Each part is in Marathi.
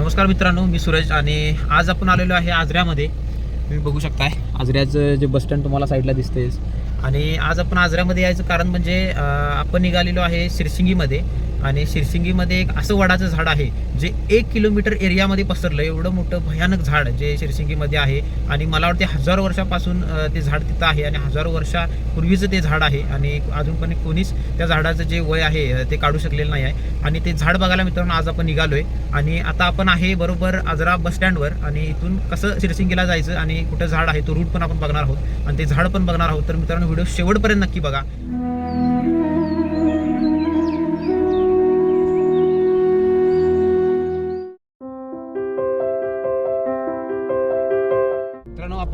नमस्कार मित्रांनो मी सूरज आणि आज आपण आलेलो आहे आजऱ्यामध्ये. तुम्ही बघू शकताय आजऱ्याचं जे बस स्टँड तुम्हाला साईडला दिसतेच आणि आज आपण आजऱ्यामध्ये यायचं कारण म्हणजे अं, आपण निघालेलो आहे शिरसिंगीमध्ये आणि शिरसिंगीमध्ये एक असं वडाचं झाड आहे जे एक किलोमीटर एरियामध्ये पसरलं. एवढं मोठं भयानक झाड जे शिरसिंगीमध्ये आहे. आणि मला वाटते हजारो वर्षापासून ते झाड तिथं आहे आणि हजारो वर्षापूर्वीचं ते झाड आहे. आणि अजून पण कोणीच त्या झाडाचं जे वय आहे ते काढू शकलेलं नाही आहे. आणि ते झाड बघायला मित्रांनो आज आपण निघालो आहे आणि आता आपण आहे बरोबर आजरा बस स्टँडवर. आणि इथून कसं शिरसिंगीला जायचं आणि कुठं झाड आहे तो रूट पण आपण बघणार आहोत. आणि ते झाड पण बघणार आहोत. तर मित्रांनो व्हिडिओ शेवटपर्यंत नक्की बघा.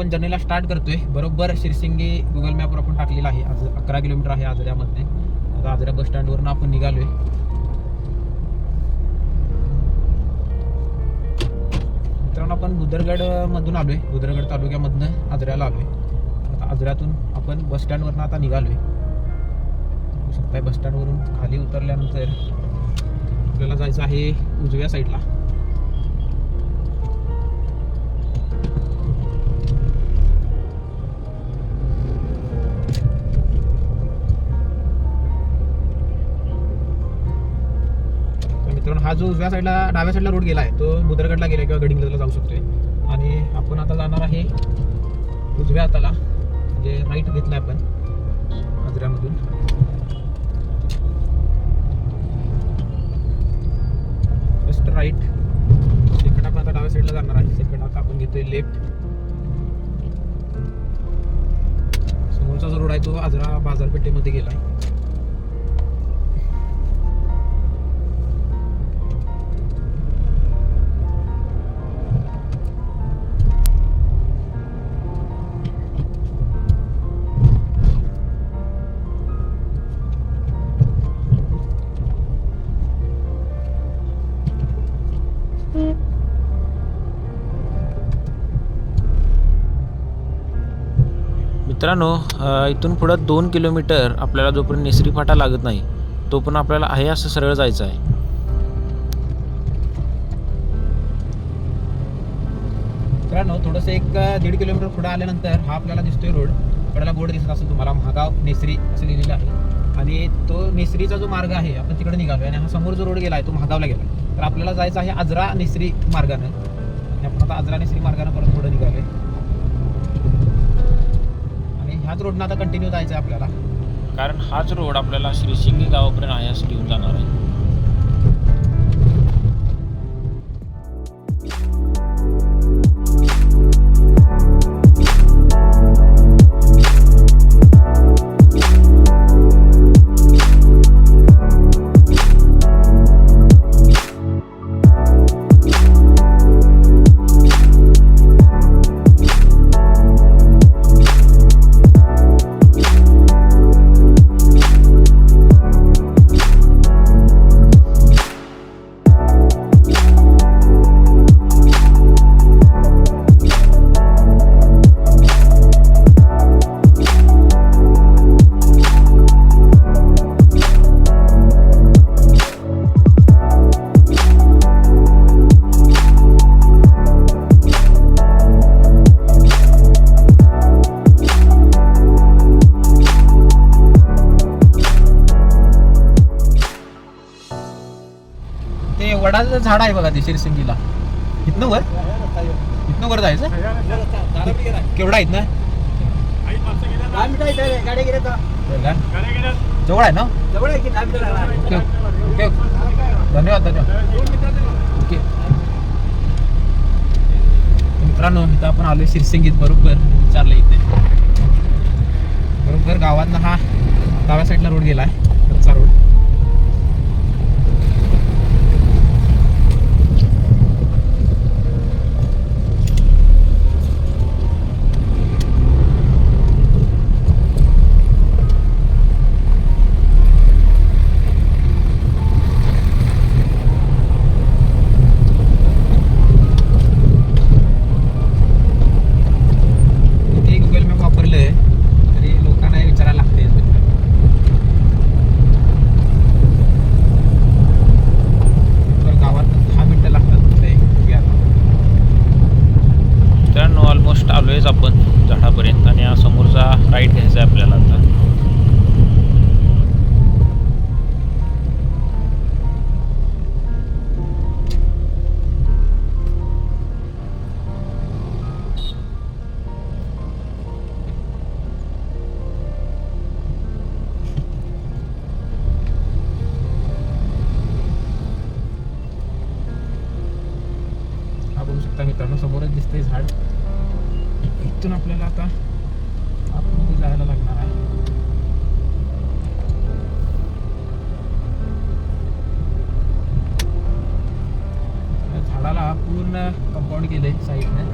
आपण जर्नीला स्टार्ट करतोय. बरोबर शिरसिंगी गुगल मॅपवर आपण टाकलेला आहे. आज अकरा किलोमीटर आहे आजऱ्यामध्ये आता आजऱ्या बस स्टँडवरून आपण निघालोय. मित्रांनो आपण बुदरगडमधून आलोय. बुदरगड तालुक्यामधनं आजऱ्याला आलोय. आता आजऱ्यातून आपण बस स्टँडवरनं आता निघालोय. बस स्टँडवरून खाली उतरल्यानंतर आपल्याला जायचं आहे उजव्या साईडला जो उजव्या साईडला डाव्या साईडला रोड गेला आहे तो बुदरगडला गेला किंवा गडिंगला जाऊ शकतोय. आणि आपण आता जाणार आहे उजव्या हाताला म्हणजे राईट घेतला आपण आजऱ्यामधून जस्ट राईट सेकंड आपण आता डाव्या साईडला जाणार आहे. सेकंड आता आपण घेतोय लेफ्ट समोरचा जो रोड आहे तो आजरा बाजारपेठेमध्ये गेला आहे मित्रांनो इथून पुढं दोन किलोमीटर आपल्याला जोपर्यंत निसरी फाटा लागत नाही तो पण आपल्याला आहे असं सरळ जायचं आहे. मित्रांनो थोडंसं एक दीड किलोमीटर पुढे आल्यानंतर हा आपल्याला दिसतोय रोड. कडेला बोर्ड दिसत असेल तुम्हाला महागाव नेसरी असं लिहिलेलं आहे. आणि तो नेसरीचा जो मार्ग आहे आपण तिकडे निघालो आणि हा समोर जो रोड गेला आहे तो महागावला गेला तर आपल्याला जायचं आहे आजरा नेसरी मार्गानं. आपण आता आजरा नेसरी मार्गानं परत पुढे निघालोय. आहे ह्याच रोडनं आता कंटिन्यू जायचं आहे आपल्याला. कारण हाच रोड आपल्याला श्रीशिंगी गावापर्यंत आहे घेऊन जाणार आहे. झाड आहे बघा ते शिरसिंगीला इथनं वर? इथनं वर जायचं? केवढा आहेत ना? जवळ आहे ना? Okay okay. धन्यवाद धन्यवाद. ओके. मित्रांनो मित्र आपण आलोय शिरसिंगीत बरोबर? विचारलं इथे. बरोबर गावातनं हा डाव्या साईडला रोड गेलाय. आहे पूर्ण कंपाऊंड केलंय साईडने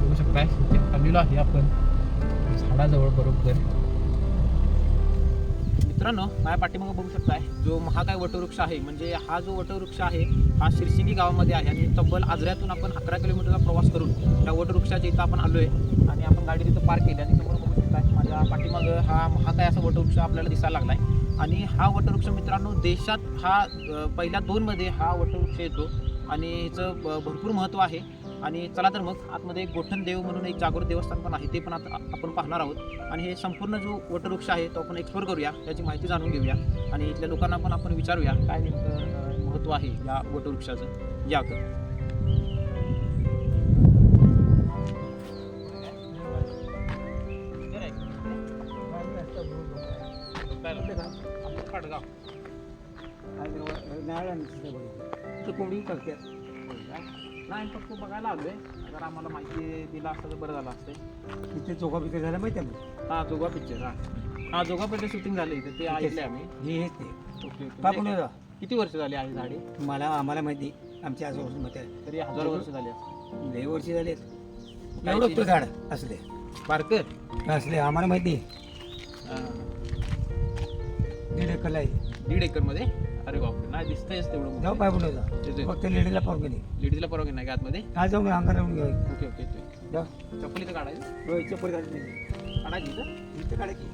बघू आलेलो आहे आपण. झाडाजवळ बरोबर. मित्रांनो माझ्या पाठीमागं बघू शकता हा काय वटवृक्ष आहे? म्हणजे हा जो वटवृक्ष आहे हा शिरसिंगी गावामध्ये आहे आणि तब्बल आजऱ्यातून आपण अकरा किलोमीटरचा प्रवास करून त्या वटवृक्षाच्या इथं आपण आलो आहे आणि आपण गाडी तिथं पार्क केली आणि समोर बघू शकता माझ्या पाठीमागं हा महाकाय असा वटवृक्ष आपल्याला दिसायला लागला आहे आणि हा वटवृक्ष मित्रांनो देशात हा पहिल्या दोनमध्ये हा वटवृक्ष येतो आणि ह्याचं ब- भरपूर महत्त्व आहे. आणि चला तर मग आतमध्ये एक गोठण देव म्हणून एक जागृत देवस्थान पण आहे ते पण आता आपण पाहणार आहोत. आणि हे संपूर्ण जो वटवृक्ष आहे तो आपण एक्सप्लोर करूया त्याची माहिती जाणून घेऊया. आणि इथल्या लोकांना पण आपण विचारूया काय नेमकं महत्त्व आहे या वटवृक्षाचं. या तर पाडगाव कोंबडी करतात नाही फक्त बघायला आलोय. जर आम्हाला माहिती दिला असतं तर बरं झालं असतं. तिथे चोखा पिक्चर झाला माहिती आहे ना हा जोगा पिक्चर हा. हा जोगा पिक्चर शूटिंग झालं इथे. ते ऐकले आम्ही. हे हेच ते. ओके म्हणजे होता किती वर्ष झाली आहे झाडे? मला आम्हाला माहिती. आमच्या आजूबाजू मध्ये तरी हजार वर्ष झाली असतील. लई वर्षी काय एवढं ते? झाड असले. बारकर असले आम्हाला माहिती. हा. दीड एकरला आहे दीड एकरमध्ये? अरे बापरे. नाही दिसतंयच तेवढं जाऊ मोठं. पाय पुढे जा. ते- ते- फक्त लेडीला पाहून गेली लेडीजला परवानगी नाही का आतमध्ये? काय जाऊ मी अंगाला येऊन घेऊ. ओके ओके ओके जा. चप्पल इथं काढायचं? काढली नाही. काढायची इथं? इथं काढा की.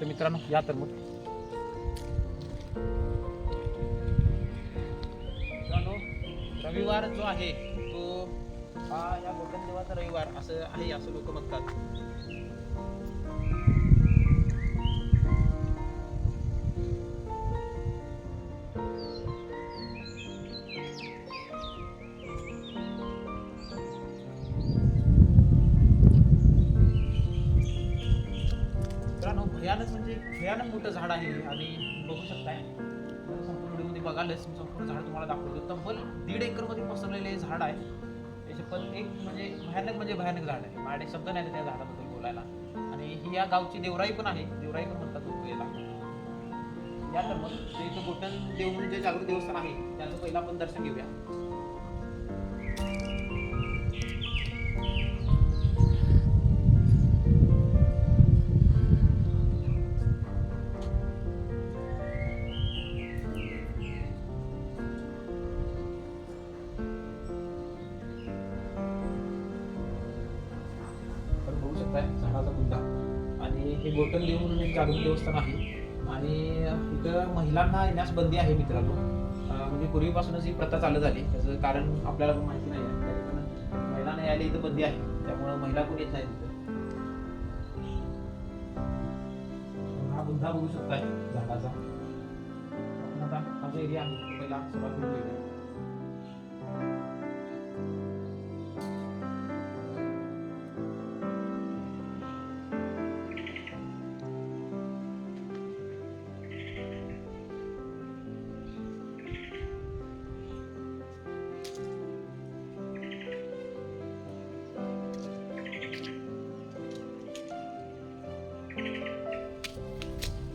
तर मित्रांनो या तर मग. मित्रांनो रविवार जो आहे तो हा या देवाचा रविवार असं आहे असं लोक म्हणतात. मोठं झाड आहे आणि बघू शकताय. संपूर्ण व्हिडिओमध्ये बघालच मी संपूर्ण झाड तुम्हाला दाखवतो. तब्बल दीड एकरमध्ये पसरलेले हे झाड आहे. त्याचे पण एक म्हणजे भयानक म्हणजे भयानक झाड आहे. माझे शब्द नाही त्या झाडाबद्दल बोलायला. आणि ही या गावची देवराई पण आहे. देवराई पण म्हणतात याला या तर मग ते इथं गोटन देव म्हणजे जागृत देवस्थान आहे त्याचं पहिला आपण दर्शन घेऊया. हे गोटन देव म्हणून एक जागृत देवस्थान आहे. आणि इथं महिलांना येण्यास बंदी आहे मित्रांनो. म्हणजे पूर्वीपासूनच ही प्रथा चालू झाली त्याचं कारण आपल्याला पण माहिती नाही आहे. महिला पण महिलांना यायला इथं बंदी आहे. त्यामुळं महिला कोण येत नाही तिथं हा बुद्धा बघू शकताय झाडाचा. आता हा जो एरिया आहे पहिला सुरुवात करून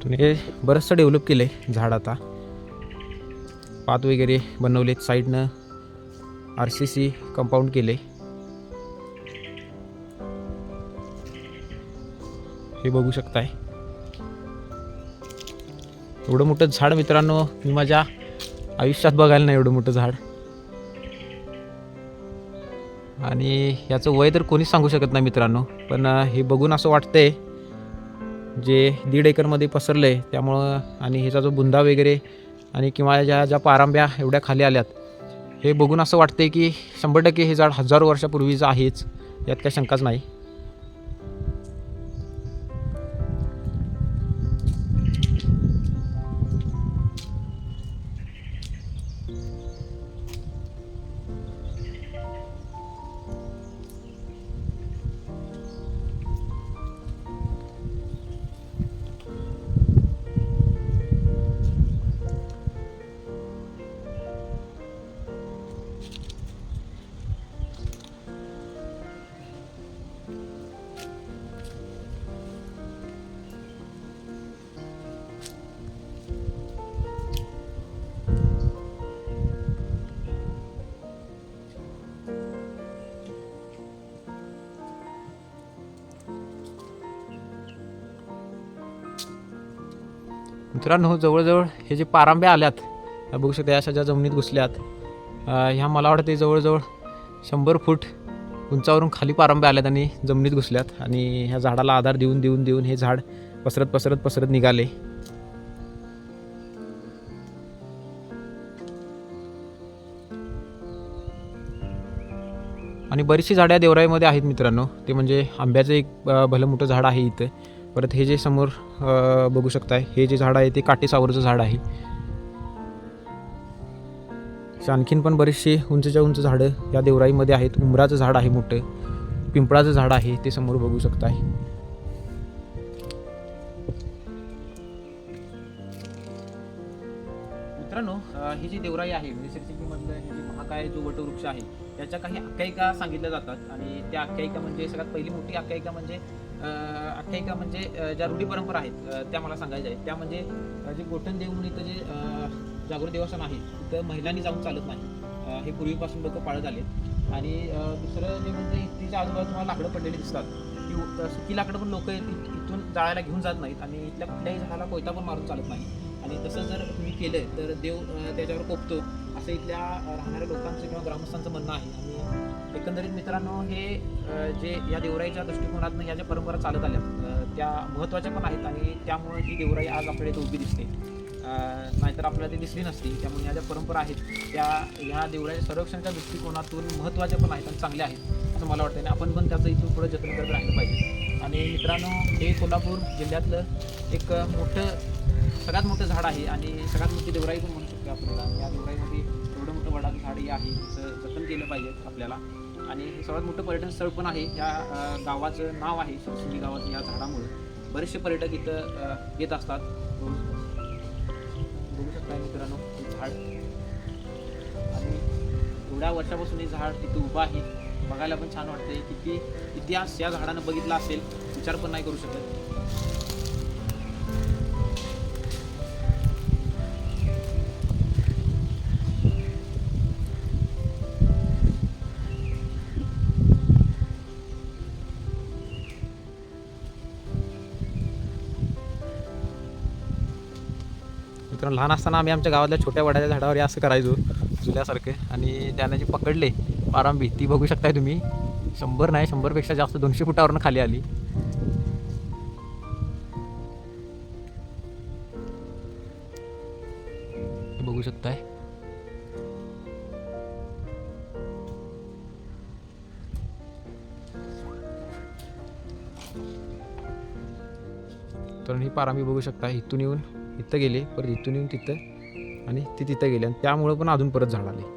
हे बरंचसं डेव्हलप केलं आहे झाड आता. पात वगैरे बनवलेत साईडनं आर सी सी कंपाऊंड केले हे बघू शकताय. एवढं मोठं झाड मित्रांनो मी माझ्या आयुष्यात बघायला नाही एवढं मोठं झाड. आणि याचं वय तर कोणीच सांगू शकत नाही मित्रांनो पण हे बघून असं वाटतंय जे दीड एकरमध्ये पसरलं आहे त्यामुळं आणि ह्याचा जो बुंदा वगैरे आणि किंवा ज्या ज्या पारंब्या एवढ्या खाली आल्यात हे बघून असं वाटते की शंभर टक्के हे झाड हजारो वर्षापूर्वीचं आहेच यात काही शंकाच नाही. मित्रांनो जवळजवळ हे जे पारांब्या आल्यात बघू शकता अशा ज्या जमिनीत घुसल्यात ह्या मला वाटते जवळजवळ शंभर फूट उंचावरून खाली पारंब्या आल्यात आणि जमिनीत घुसल्यात आणि ह्या झाडाला आधार देऊन देऊन देऊन हे झाड पसरत पसरत पसरत निघाले. आणि बरीचशी झाडं या देवराईमध्ये आहेत मित्रांनो. ते म्हणजे आंब्याचं एक भलं मोठं झाड आहे इथं. परत हे जे समोर बघू शकताय हे जे झाड आहे ते काटेसावरचं झाड आहे. आणखीन पण बरीचशी उंचच्या उंच झाडं या देवराईमध्ये आहेत. उमराचं झाड आहे मोठं. पिंपळाचं झाड आहे ते समोर बघू शकताय. मित्रांनो ही जी देवराई आहे निसर्गमधलं हे जे महाकाय जो वटवृक्ष आहे याच्या काही आख्यायिका सांगितल्या जातात. आणि त्या आख्यायिका म्हणजे सगळ्यात पहिली मोठी आख्यायिका म्हणजे आख्यायिका म्हणजे ज्या रूढी परंपरा आहेत त्या मला सांगायच्या आहेत. त्या म्हणजे जे गोठण देव म्हणून इथं जे जागृत देवस्थान आहे तिथं महिलांनी जाऊन चालत नाही. हे पूर्वीपासून लोक पाळत आले आणि दुसरं जे म्हणजे तिच्या आजूबाजूला तुम्हाला लाकडं पडलेली दिसतात. ती सुकी लाकडं पण लोक इथून जाळायला घेऊन जात नाहीत. आणि इथल्या कुठल्याही झाडाला कोयता पण मारून चालत नाही. आणि तसं जर तुम्ही केलं तर देव त्याच्यावर कोपतो असं इथल्या राहणाऱ्या लोकांचं किंवा ग्रामस्थांचं म्हणणं आहे. आणि एकंदरीत मित्रांनो हे जे या देवराईच्या दृष्टिकोनातून ह्या ज्या परंपरा चालत आल्या त्या महत्त्वाच्या पण आहेत आणि त्यामुळे ही देवराई आज आपल्या इथे उभी दिसते. नाहीतर आपल्याला ती दिसली नसती. त्यामुळे ह्या ज्या परंपरा आहेत त्या ह्या देवराच्या संरक्षणाच्या दृष्टिकोनातून महत्त्वाच्या पण आहेत आणि चांगल्या आहेत असं मला वाटतं आणि आपण पण त्याचं इथून पुढे जतन करत राहिलं पाहिजे. आणि मित्रांनो हे कोल्हापूर जिल्ह्यातलं एक मोठं सगळ्यात मोठं झाड आहे आणि सगळ्यात मोठी देवराई पण म्हणू शकतो आपल्याला. आणि या देवराईमध्ये एवढं मोठं वडाचं झाड हे आहे तिचं जतन केलं पाहिजे आपल्याला. आणि हे सर्वात मोठं पर्यटन स्थळ पण आहे या गावाचं नाव आहे शिवसिंगी गावाचं या झाडामुळे. बरेचसे पर्यटक इथं येत असतात. बघू शकता मित्रांनो झाड. आणि एवढ्या वर्षापासून हे झाड तिथं उभं आहे. बघायला पण छान वाटते किती इतिहास या झाडानं बघितला असेल विचार पण नाही करू शकत. मित्रांनो लहान असताना आम्ही आमच्या गावातल्या छोट्या वडाच्या झाडावर असं करायचो जुल्यासारखे. आणि त्यानं जे पकडले पारांबी ती बघू शकताय तुम्ही. शंभर नाही शंभरपेक्षा जास्त दोनशे फुटावरनं खाली आली. बघू शकताय. तर ही पारांबी बघू शकता इथून येऊन. इथं गेले परत इथून येऊन तिथं आणि ती तिथं गेली आणि त्यामुळं पण अजून परत झाड आले.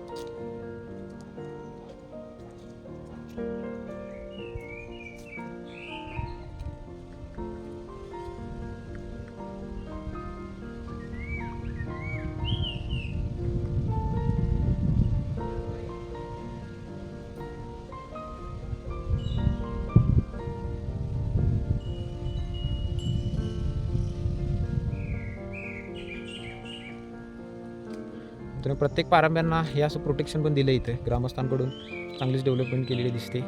तुम्ही प्रत्येक पारंब्यांना हे असं प्रोटेक्शन पण दिलं इथे ग्रामस्थांकडून. चांगलीच डेव्हलपमेंट केलेली दिसते.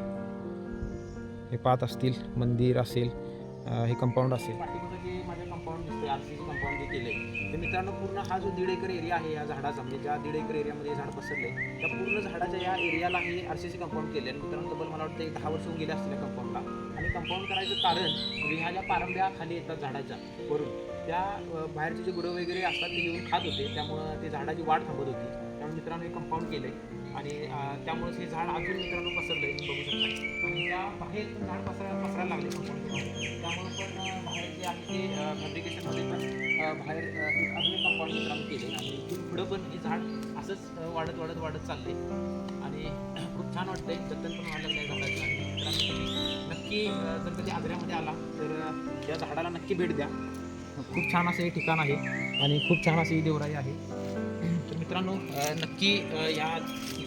हे पात असतील मंदिर असेल हे कंपाऊंड असेल. जे कंपाऊंड आर सी कंपाऊंड मित्रांनो पूर्ण हा जो दीड एकर एरिया आहे या झाडाचा म्हणजे ज्या दीड एकर एरियामध्ये हे झाड पसरले त्या पूर्ण झाडाच्या या एरियाला हे आर सी सी कंपाऊंड केले आणि मित्रांनो तब्बल मला वाटतं एक दहा वर्ष होऊन गेले असतील या कंपाऊंडला कंपाऊंड करायचं कारण म्हणजे ज्या पारंब्या खाली येतात झाडाच्या वरून. त्या बाहेरचे जे गुरं वगैरे असतात ते येऊन खात होते. त्यामुळं ते झाडाची वाढ थांबत होती. त्यामुळे मित्रांनो हे कंपाऊंड केलंय. आणि त्यामुळेच हे झाड अजून मित्रांनो पसरलं आहे बघू शकता. आणि त्या बाहेर झाड पसरा पसरायला लागले कंपाऊंड त्यामुळे पण बाहेर जे आहे ते फॅब्रिकेशनमध्ये पण बाहेर अजून कंपाऊंड मित्रांनो केले आणि इथून पुढं पण हे झाड असंच वाढत वाढत वाढत चालते आणि खूप छान वाटतंय. जतन पण वाढलं नाही झाडाचं. आणि नक्की जर कधी आग्र्यामध्ये आला तर या झाडाला नक्की भेट द्या. खूप छान असं हे ठिकाण आहे आणि खूप छान असं ही देवराई आहे. तर मित्रांनो नक्की या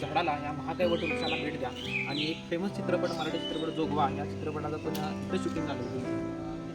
झाडाला या महाकाय वटवृक्षाला भेट द्या. आणि एक फेमस चित्रपट मराठी चित्रपट जोगवा या चित्रपटाचं पण इथं शूटिंग झालं होतं.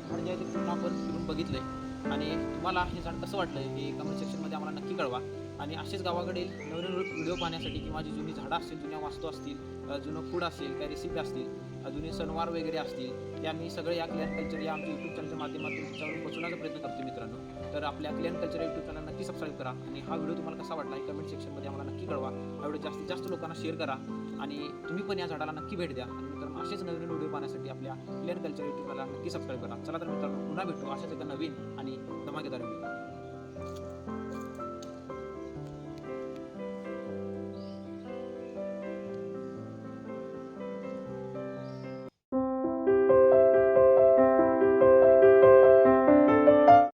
झाड जे आहे ते पूर्ण आपण फिरून बघितलंय. आणि तुम्हाला हे झाड कसं वाटलं हे कमेंट सेक्शनमध्ये आम्हाला नक्की कळवा. आणि असेच गावाकडील नवीन व्हिडिओ पाहण्यासाठी किंवा जी जुनी झाडं असतील जुन्या वास्तू असतील जुनं फूड असेल काही रेसिपी असतील अजूनही सणवार वगैरे असतील ते आम्ही सगळे या क्लिअन कल्चर या आमच्या यूट्यूब चॅनलच्या माध्यमातून तुमच्यावर पोचवण्याचा प्रयत्न करतो मित्रांनो. तर आपल्या क्लिअन कल्चर यूट्यूब चॅनल नक्की सबस्क्राईब करा आणि हा व्हिडिओ तुम्हाला कसा वाटला कमेंट सेक्शनमध्ये आम्हाला नक्की कळवा. हा व्हिडिओ जास्तीत जास्त लोकांना शेअर करा आणि तुम्ही पण या झाडाला नक्की भेट द्या. आणि मित्रांनो असेच नवीन व्हिडिओ पाहण्यासाठी आपल्या क्लिअन कल्चर यूट्यूब चॅनलला नक्की सबस्क्राईब करा. चला तर मित्रांनो पुन्हा भेटू अशाच एका नवीन आणि धमाकेदार व्हिडिओ